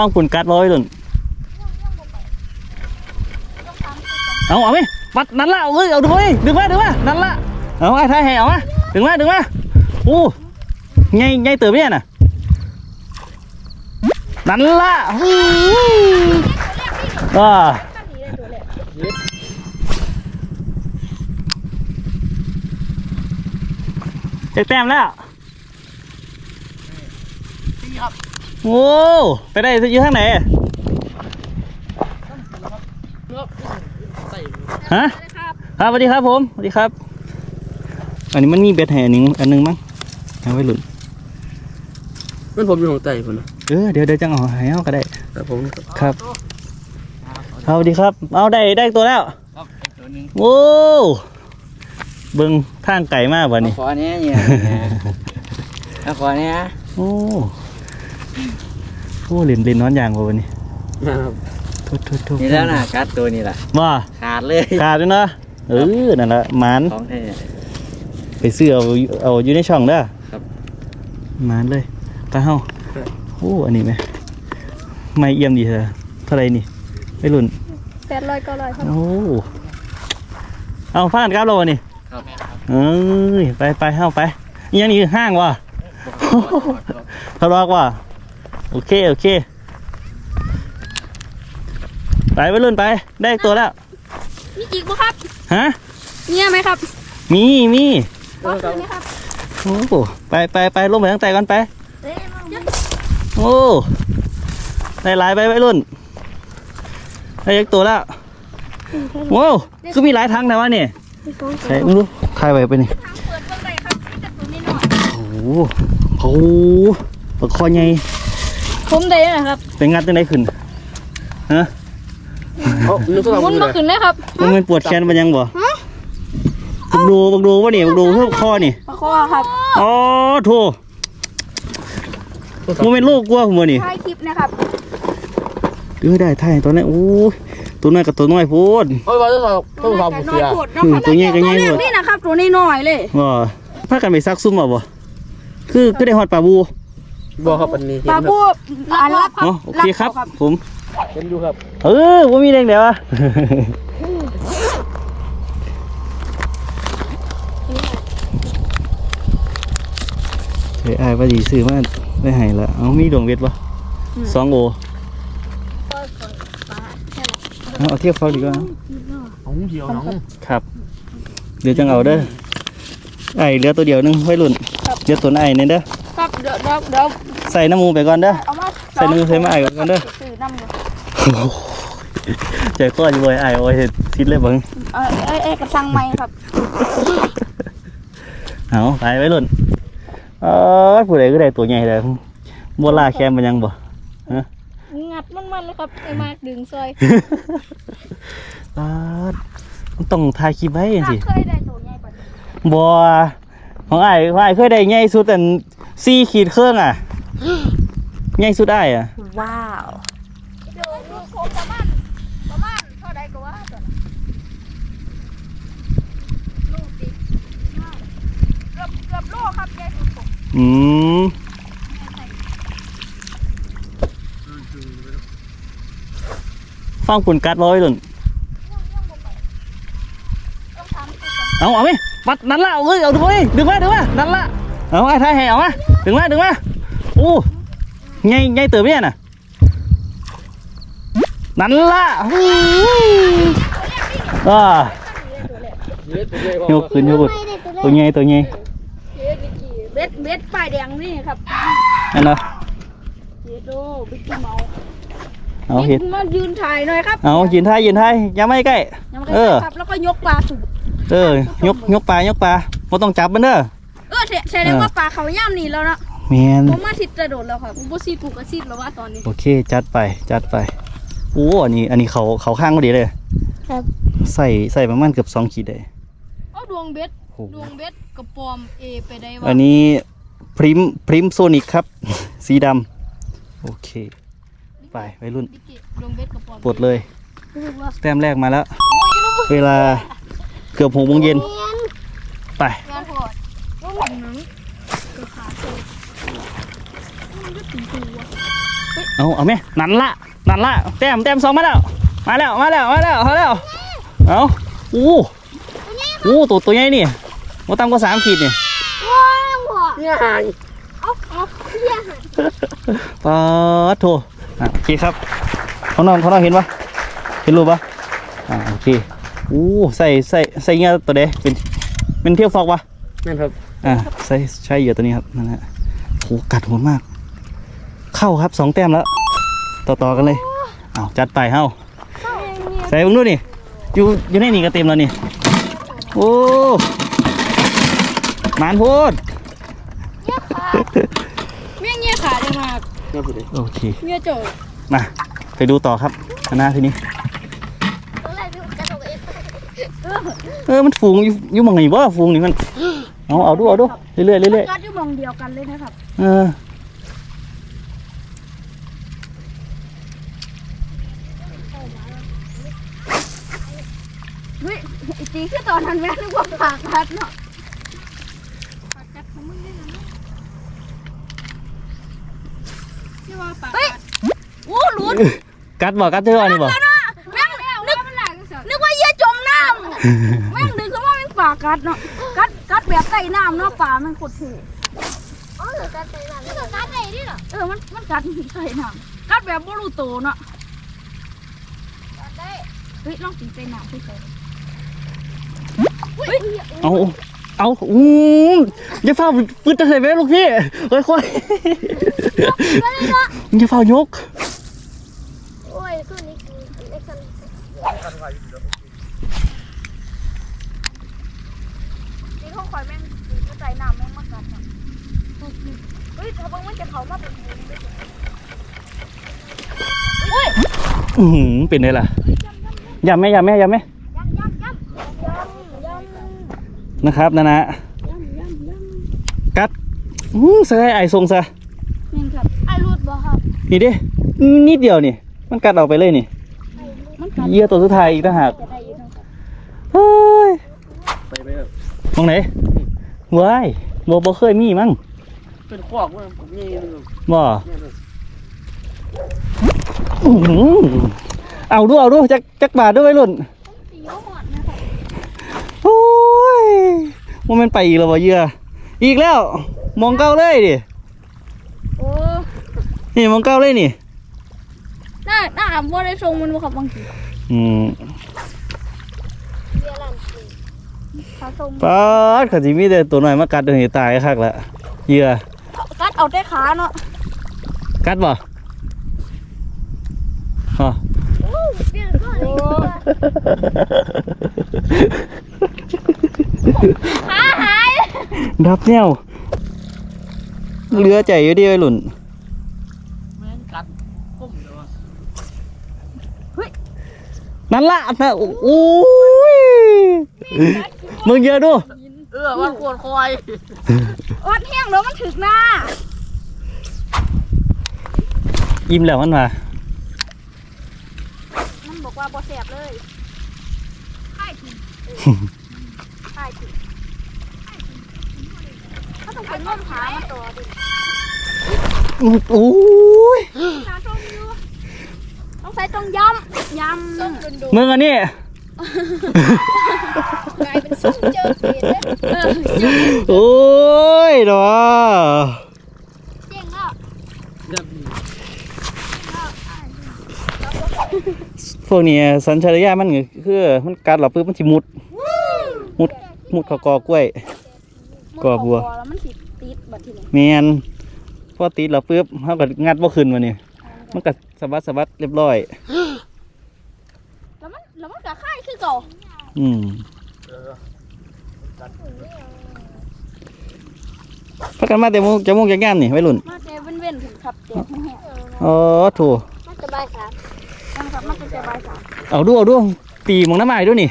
ฟังปุ่นกัดร้อยหล่นเอาเอาไหมวัดนั่นละเอาเลยเอาดึงไว้ดึงมาดึงมานั่นละเอาไอ้ท้ายให้เอามาดึงมาดึงมาโอ้ไงไงเติมเนี่ยน่ะนั่นละฮู้อ่าเจ็ดแต้มแล้ว โอ้ไปได้อยู่ทางไหนฮะครับสวัสดีครับผมสวัสดีครับ อันนี้มันมีเบ็ดแห่หนึ่งอันหนึงมั้งเอาไว้หลุนมันผมอยู่ของไต่ผมนะเออเดี๋ยวเดี๋ยวจังเอาให้เอาก็ได้แต่ผมครับครับสวัสดีครับ เอาได้ได้ตัวแล้วครับตัวนึงโอ้เบิ่งทางไก่มากวันนี้ขอเนี้ยเนี่ยเอาขอเนี้ยโอ้ โอ้เล่นเล่นนอนอย่างบ่วันนี้นะครับทุบทุบทุบนี่แล้วนะกัดตัวนี้แหละว่าขาดเลยขาดด้วยนะเออนั่นแหละหมานของแท้ไปซื้อเอาเอาอยู่ในช่องเด้อครับหมานเลยไปเฮาโอ้อันนี้ไหมไม่เอี่ยมดีเธอเท่าไหรนี่ไม่รุ่นแปดร้อยเก้าร้อยครับโอ้เอาฟ้ากันครับเราวะนี่ครับเอ้ยไปไปเฮาไปอีหยังนี่คือห้างวะทะเลาะว่ะ โอเค โอเค ไปไปรุ่นไป ได้อีกตัวแล้ว มีอีกบ่ครับ ฮะ เนี่ยไหมครับมีมีขอคืนไหมครับโอ้โหไปไปไปลงไปตั้งแต่ก่อนไป เอ้ยมาโอ้ ได้หลายไปไปรุ่น ได้อีกตัวแล้วโว้วคือมีหลายทางแต่ว่านี่ใช่ไม่รู้ใครไปไปนี่ ทางเปิดเบิ่งได้ครับมีแต่ตัวนี้หน่อยโอ้โหโอ้โหปลาคอใหญ่ ผมได้นะครับเป็นงัดจังไดขึ้นฮะเอานึกว่ามุนมาขึ้นเลยครับมันเป็นปวดแขนมันยังบ่บักดูบักดูวะนี่บักดูเพื่อคอนี่ปลาคอครับอ๋อโถมันเป็นลูกกลัวผมวะนี่ถ่ายคลิปนะครับเออได้ถ่ายตอนนี้นโอ้ยตัวน้อยกับตัวน้อยโพูดโอ้ยว่าต้องต้องทำผมน้อเสียยโคตรเนาะอืมครับตัวใหญ่ก็ใหญ่ตัวหมดนี่นะครับตัวนี้น้อยเลยว่าพากันไปซักซุ่มบ่บ่คือคือได้ฮอดปลาบู บอกครับอันนี้ปลาบูอันรับครัอ๋อโอเคครับ ผม เห็นอยู่ครับเออว่ามีแรงเดี๋ยวอะ เฮ้ยอายว่าดีซื้อมาได้ให้ละเอามีดวงเวทปะสองโอเอาเอาเทียบเขาดีกว่า ของเดียวน้องครับ เดี๋ยวจังเอาเด้อไอเหลือตัวเดียวหนึงไว้รุ่นเดี๋ยวตัวไอเนี่ยเด้อครับ เดี๋ยวเดี๋ยวเดี๋ยวใส่น้ำมูไปก่อนเด้อ เอามาใส่น้ำมูใส่มาไอก่อนเด้อ ซื้อน้ำอยู่ใจก้อนอยู่เลยไอโอ้ยเห็ดซิดเลยเบังเอ้ยเอ้ยเอ้ยกระสังไม้ครับเอาไปไว้รุ่นเออผู้ใดก็ได้ตัวใหญ่เลยบัวลาแคมมันยังบ่ งัดมันๆเลยครับไอ้มากดึงซอยปาดมันต้องถ่ายคลิปไว้จังสิ เคยได้ตัวใหญ่ปะบัวของไอ้ของไอ้เคยได้ใหญ่สุดอัน สี่ขีดเครื่องอะใหญ่สุดไอ้อะ ว้าวเดี๋ยวลูกผมประมาณประมาณเท่าใดก็ว่าตัวน่ะลูกดิเกือบเกือบโลครับใหญ่สุดผมอืมฟังปุ่นกัดร้อยหล่นต้องทำคือสองเอาเอาไหมปัดนั่นละเอาเลยเอาดึงไว้ดึงมาดึงมานั่นละเอาไอ้ท้ายให้เอามา ดึงมาดึงมาโอ้ไงไงเติมเนี่ยน่ะนั่นละฮู้อ่าเย็ดไปเลยยกขึ้นยกขึ้นตัวใหญ่ตัวใหญ่เบ็ดเบ็ดป้ายแดงนี่ครับอันเนาะเบ็ดโดบิ๊กกี้เมาเอาเห็ดมายืนถ่ายหน่อยครับ เอายืนท้ายยืนท้ายยังไม่ใกล้ยังไม่เอได้อครับแล้วก็ยกปลาถูกเออยกยกปลายกปลาไม่ต้องจับมันเด้อเออ แสดงว่าปลาเขาย่ำนี่แล้วนะแมนผมมาทิดกระโดดแล้วครับผมบ่ซีดผูกกระซีดแล้วว่าตอนนี้โอเค จัดไปจัดไปโอ้อันนี้ อันนี้เขาเขาข้างพอดีเลย ครับใส่ใส่ประมาณเกือบสองขีดเลยเอาดวงเบ็ดโอ้ดวงเบ็ดกระปอมเอไปได้อัว่านนี้พริมพริมโซนิกครับ สีดำโอเค ไปวัยรุ่นบิ๊กกี้ดวงเบ็ดกระปอมปลดเลยแต้มแรกมาแล้วโอ้ยลูกเวลาเกือบหกโมงเย็นไป เลยมันก็ถึงตัวเอาเอาไหมนั่นละนั่นละแต้มแต้มสองมาแล้วมาแล้วมาแล้วมาแล้วมาแล้วเอาอู้อู้ตัวตัวใหญ่นี่โอ้ต่ำกว่าสามขีดนี่ว้าวหัวเนี่ยหายเอาเอาเหี้ยปาดโถอะโอเคครับเขาน้องเขาน้องเห็นปะเห็นรูปปะอ่าโอเคอู้ใส่ใส่ใส่เงี้ยตัวเดเป็นเป็นเที่ยวฟอกปะนั่นครับอ่าใส่ใช่เหยื่อตัวนี้ครับนั่นแหละโหกัดหัวมาก เข้าครับสองแต้มแล้ว ต่อต่อกันเลยเอาจัดไปเฮ้าเข้าเองเนี่ยใส่มึงดูนี่อยู่อยู่ในนี่ก็เต็มแล้วนี่โอ้หมานโพูดเมี่ยงเงี้ยขาได้มากเนี่ยพูดเลยโอเคเงี้ยโจมาไปดูต่อครับคณะทีนี้ตอนแรกพี่จะตกเองเออมันฟูงอยู่อยู่หมองไหนวะฟูงนี่มันเอาเอาดูเอาดูเรื่อยๆเรื่อยกัดอยู่มองเดียวกันเลยนะครับๆเออ เฮ้ยไอ้ ตีคือตอนนั้นแม่นึกว่าปากกัดเนาะปากกัดของมึงได้ยังไงที่ว่าปากกัดโอ้หลุดกัดบ่กัดเท่านี่บ่แม่งนึกนึกว่าเหยี่ยจมน้ำแม่งดึงขึ้นมาเป็นปากกัดเนาะกัดกัดแบบใต้น้ำเนาะปลามันโคตรเท่อ๋อเหรอกัดใต้น้ำนี่ก็กัดได้ดิเหรอเออมันมันกัดใต้น้ำกัดแบบบ่รู้ตัวเนาะกัดได้เฮ้ยลองตีใต้น้ำพี่เตย เฮ้ยเอาเอาอู้อย่าเฝ้าปืนตะเสยไว้ลูกพี่ค่อยๆอย่าเฝ้ายกโอ้ยตัวนี้คือเอ็กซ์นี่เขาคอยแม่งตีกระจายน้ำแม่งมากัดเนาะเฮ้ยถ้าเบิ่งมันจะเขามาเป็นหมูด้วยเฮ้ยอือหือเป็นไงล่ะยำไหมยำไหมยำไหม ยำยำยำยำยำ นะครับนะนะยำยำยำกัดอู้ใส่ไอ้ทรงซะนี่ครับไอ้รูดบ่ครับนี่ดินิดเดียวนี่ มันกัดออกไปเลยนี่มันกัดเหยื่อตัวสุดท้ายอีกต่างหากจะได้อยู่ทั้งกัดเฮ้ยไปไปครับมองไหนว้ายบ่บ่เคยมีมั้งเป็นขวากว่าผมนี่นึงบ่เนี่ยเลยอื้อหือเอาดูเอาดูจักจักบาทด้วยรุ่น ตีโยหอดนะครับ โอ้ย ว่ามันไปอีกแล้วบ่เหยื่ออีกแล้ว มองเก้าเลยดิโอ้นี่มองเก้าเลยนี่หน้าหน้าอ่ำว่าได้ทรงมันบ่ครับบางทีอืมขาทรงปาดเขาสิมีแต่ตัวหน้อยมากัดเดี๋ยวนี้ตายคักละเหยื่อกัดเอาแต่ขาเนาะกัดบ่อ๋อเบียร์ก็โอ้ ขาหาย ดับแนวเหลือใจอยู่ดีไอ้หลุ่นแม่งกัดก้มเลยวะนั่นละนะโอ้ยมึงเยอะดู เออว่าขวดคอยอดแห้งแล้วมันถึกหน้ายิ้มแล้วมันมา มันบอกว่าบ่แสบเลยค่ายถิ่น ค่ายถิ่นเขาต้องเป็นง้มขามาตัวดิโอ้ยขาส้มอยู่ต้องใส่ต้องยำยำส้มโดนมึงอันนี้กลายเป็นส้มเจอเปลี่ยนเลยเออโอ้ยเนาะเจ๋งอะแบบนี้พวกนี้สัญชาตญาณมันก็คือมันกัดเราปุ๊บมันสิมุดมุด มุดเข้ากอกล้วยก่อบัว แล้วมันสิติดบัดทีนี้แมนพอติดเราปุ๊บเขาก็งัดบ่ขึ้นมานี่มันก็สะบัดสะบัดเรียบร้อย แล้วมันแล้วมันก็ค่ายคือเก่าอืมพักกันมาแต่โมงจะโมงจะงามนี่ไว้รุ่นมาแต่เว้นๆถึงขับแจกแห้งอ๋อถูกๆมันจะใบายสามมันครับมันจะใบายสามเอาดูเอาดูตีหมองน้ำไม้ด้วยนี่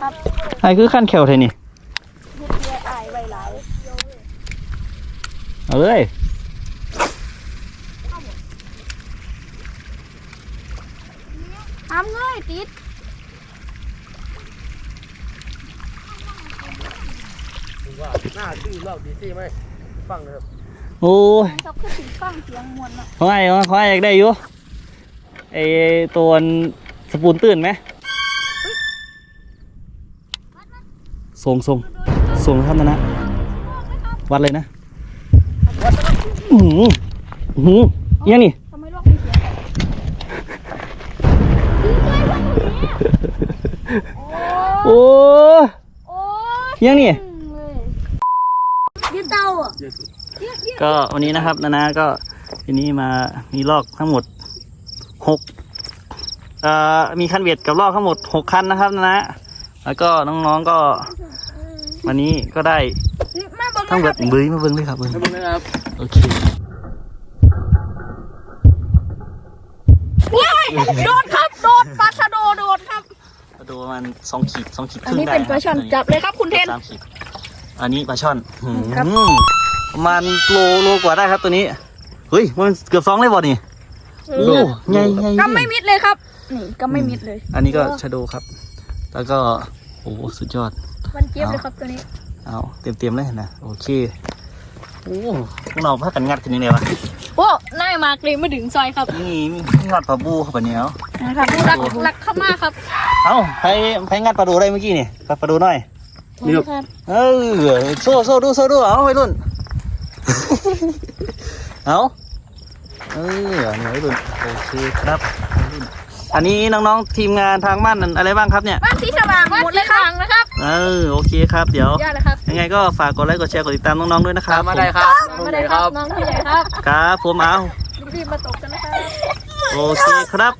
ครับไอ้คือขั้นแขวไทยนี่ เฮ็ดเบียร์อายไว้หลาย เอาเลยทำเงยติดผมว่าหน้าชื่อเล่าดีซี่ไหมฟังเลยครับโอ้ยครับคือถึงฟังเสียงมวนเนาะเขาไอ้เขาไอ้อยากได้อยู่ไอ้ตัวสปูนตื่นไหมส่งส่งส่งนะครับนะนะ วัดเลยนะ อือหืออื้อหือเอียงนี่ทำไมโลกมีเสียงโอ้โอ้โอ้เอียงนี่ยืนเตาอะก็วันนี้นะครับนานาก็ทีนี้มามีลอกทั้งหมดหกเอ่อมีคันเบียดกับลอกทั้งหมดหกคันนะครับนานาแล้วก็น้องๆก็ วันนี้ก็ได้มาเบิ่งทั้งหมนะดครับเบื้ยมาเบิ้งเลยครับเบิ้งให้มึงนะครับ โอเคโดดครับ โดดปลาชะโดโดดครับก็ดูประมาณสองขีดสองขีดคอันรึ่งนี้ได้เป็นปลาช่อนครับจับเลยครับคุณเทน สามขีด อันนี้ปลาช่อนหืมครับ ประมาณโลโลกว่าได้ครับตัวนี้ เฮ้ยมันเกือบสองเลยบ่นี่โอ้ใหญ่ใหญ่ก็ไม่มิดเลยครับ นี่ก็ไม่มิดเลย อันนี้ก็ชาโดครับ แล้วก็โอ้สุดยอด มันเจี๊ยบเลยครับตัวนี้ เอาเต็มเต็มๆเลยนะโอเค โอ้พวกเราพักกันงัดกันยังไงวะโอ้น่ายมากเลยมาถึงซอยครับนี่มีงัดปลาบูครับอันนี้เอานะครับรักรักเข้ามาครับ เอาใครใครงัดปลาดูได้เมื่อกี้นี่ปลาปลาดูหน่อยนี่ครับครับเออโซ่โซ่ดูโซ่ดูเอาไปรุ่นเอาเออนี่ไปรุ่นโอเคครับวัยรุ่นอันนี้น้องๆทีมงานทางบ้านนั่นอะไรบ้างครับเนี่ยบ้านสีสว่างหมดเลยครับนะครับ เออโอเคครับเดี๋ยว ยอดเลยครับ ยังไงก็ฝากกดไลค์กดแชร์กดติดตามน้องๆด้วยนะครับตามมาได้ครับมาเลยครับน้องผู้ใหญ่ครับครับผมเอารีบๆมาตกกันนะครับ โอเคครับ